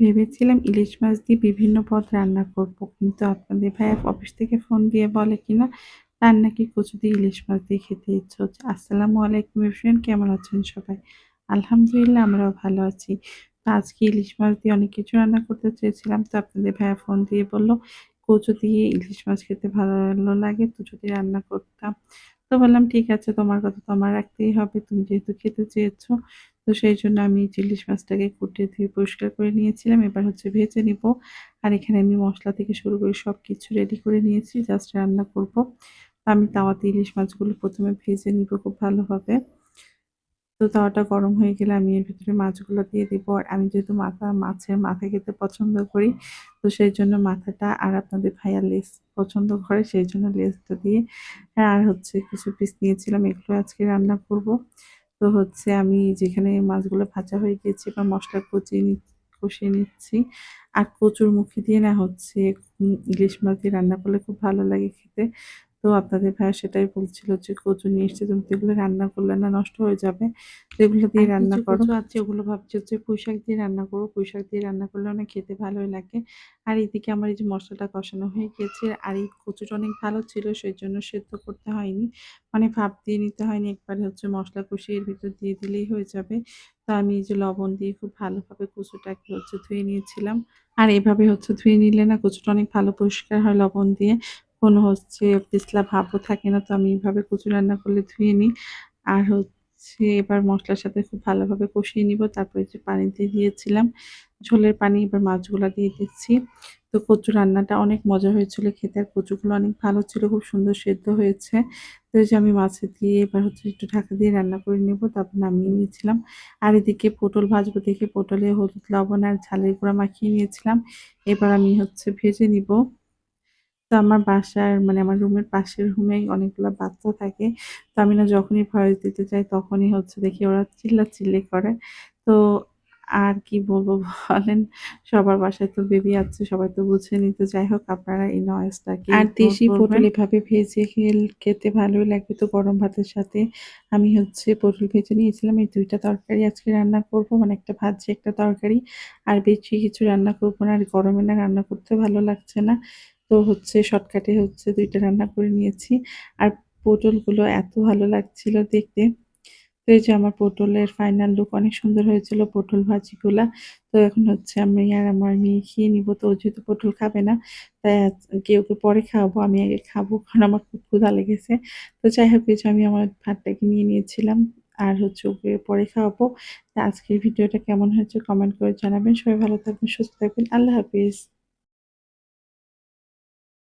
ভেবেছিলাম ইলিশ মাছ দিয়ে বিভিন্ন পদ রান্না করব, কিন্তু আপনাদের ভাইয়া অফিস থেকে ফোন দিয়ে বলে কিনা, তার নাকি কচু দিয়ে ইলিশ মাছ দিয়ে খেতে ইচ্ছে হচ্ছে। আসসালামু আলাইকুম ফ্রেন্ড কেমন আছেন সবাই? আলহামদুলিল্লাহ, আমরাও ভালো আছি। তো আজকে ইলিশ মাছ দিয়ে অনেক কিছু রান্না করতে চেয়েছিলাম, তো আপনাদের ভাইয়া ফোন দিয়ে বলল, কচু দিয়ে ইলিশ মাছ খেতে ভালো লাগে তো যদি রান্না করতাম। তো বললাম, ঠিক আছে, তোমার কথা তো আমার রাখতেই হবে। তুমি যেহেতু খেতে চেয়েছো, তো সেই জন্য আমি ইলিশ মাছটাকে কুটে ধুয়ে পরিষ্কার করে নিয়েছিলাম। এবার হচ্ছে ভেজে নিব। আর এখানে আমি মশলা থেকে শুরু করে সব কিছু রেডি করে নিয়েছি। জাস্ট রান্না করব। আমি তাওয়াতে ইলিশ মাছগুলো প্রথমে ভেজে নিব, খুব ভালোভাবে তো তাওয়াটা গরম হয়ে গেলে আমি এর ভিতরে মাছগুলো দিয়ে দিব। আর আমি যেহেতু মাথা, মাছের মাথা খেতে পছন্দ করি, তো সেই জন্য মাথাটা আর আপনাদের ভাইয়া লেস পছন্দ করে, সেই জন্য লেসটা দিয়ে হ্যাঁ আর হচ্ছে কিছু পিস নিয়েছিলাম, এগুলো আজকে রান্না করব। তো হচ্ছে আমি যেখানে মাছগুলো ভাজা হয়ে গিয়েছি বা মশলা কচিয়ে নি, কষিয়ে নিচ্ছি, আর কচুর মুখি দিয়ে না হচ্ছে ইলিশ মাছ দিয়ে রান্না করলে খুব ভালো লাগে খেতে। তো আপনাদের ভাইয়া সেটাই বলছিল যে কচু নিয়ে এসছে তুমি এগুলো রান্না করলে না নষ্ট হয়ে যাবে। তো এগুলো দিয়ে রান্না করো। আছে ওগুলো ভাবছি হচ্ছে পুঁইশাক দিয়ে রান্না করব। পুঁইশাক দিয়ে রান্না করলে অনেক খেতে ভালোই লাগে। আর এদিকে আমার এই যে মশলাটা কষানো হয়ে গিয়েছে আর এই কচুটা অনেক ভালো ছিল সেই জন্য সেদ্ধ করতে হয়নি। মানে ভাপ দিয়ে নিতে হয়নি একবারে হচ্ছে মশলা কষিয়ে এর ভিতর দিয়ে দিলেই হয়ে যাবে। তো আমি এই যে লবণ দিয়ে খুব ভালোভাবে কচুটাকে হচ্ছে ধুয়ে নিয়েছিলাম। আর এভাবে হচ্ছে ধুয়ে নিলে না কচুটা অনেক ভালো পরিষ্কার হয় লবণ দিয়ে। কোনো হচ্ছে পিছলা ভাবও থাকে না, তো আমি এইভাবে কচু রান্না করলে ধুয়ে নিই। আর হচ্ছে এবার মশলার সাথে খুব ভালোভাবে কষিয়ে নিব, তারপরে যে পানি দিয়ে দিয়েছিলাম, ঝোলের পানি এবার মাছগুলো দিয়ে দিচ্ছি। তো কচু রান্নাটা অনেক মজা হয়েছিল খেতে, আর কচুগুলো অনেক ভালো ছিল, খুব সুন্দর সেদ্ধ হয়েছে। তো যে আমি মাছে দিয়ে এবার হচ্ছে একটু ঢাকা দিয়ে রান্না করে নেব, তারপর নামিয়ে নিয়েছিলাম। আর এদিকে পটল ভাজবো দেখে পটলে হলুদ, লবণ আর ঝালের গুঁড়া মাখিয়ে নিয়েছিলাম। এবার আমি হচ্ছে ভেজে নিব। তো আমার বাসার মানে আমার রুমের পাশের রুমে অনেকগুলো বাচ্চা থাকে। তো আমি না যখনই ভয়েস দিতে চাই তখনই হচ্ছে দেখি ওরা চিল্লা চিল্লি করে। তো আর কি বলব বলেন সবার বাসায় তো বেবি আছে সবাই তো বুঝে নিতে। যাই হোক আপনারা এই নয়েজটাকে আর দেশি পটল এভাবে ভেজে খেতে ভালোই লাগবে তো গরম ভাতের সাথে। আমি হচ্ছে পটল ভেজে নিয়েছিলাম এই দুইটা তরকারি আজকে রান্না করব মানে একটা ভাজি একটা তরকারি। আর বেশি কিছু রান্না করব না আর গরমে না রান্না করতে ভালো লাগছে না। তো হচ্ছে, শর্টকাটে হচ্ছে, দুইটা রান্না করে নিয়েছি। আর পটলগুলো এত ভালো লাগছিল দেখতে। তো এই যে আমার পটলের ফাইনাল লুক অনেক সুন্দর হয়েছিল পটল ভাজিগুলা। তো এখন হচ্ছে আমি আর আমার মেয়ে খেয়ে নিব। তো ও যেহেতু পটল খাবে না, তাই কেউ কেউ পরে খাওয়াবো। আমি আগে খাব, কারণ আমার খুব ক্ষুধা লেগেছে। তো যাই হোক যে আমি আমার ভাতটাকে নিয়ে নিয়েছিলাম আর হচ্ছে ওকে পরে খাওয়াবো। তা আজকের ভিডিওটা কেমন হয়েছে কমেন্ট করে জানাবেন। সবাই ভালো থাকবেন, সুস্থ থাকবেন। আল্লাহ হাফিজ।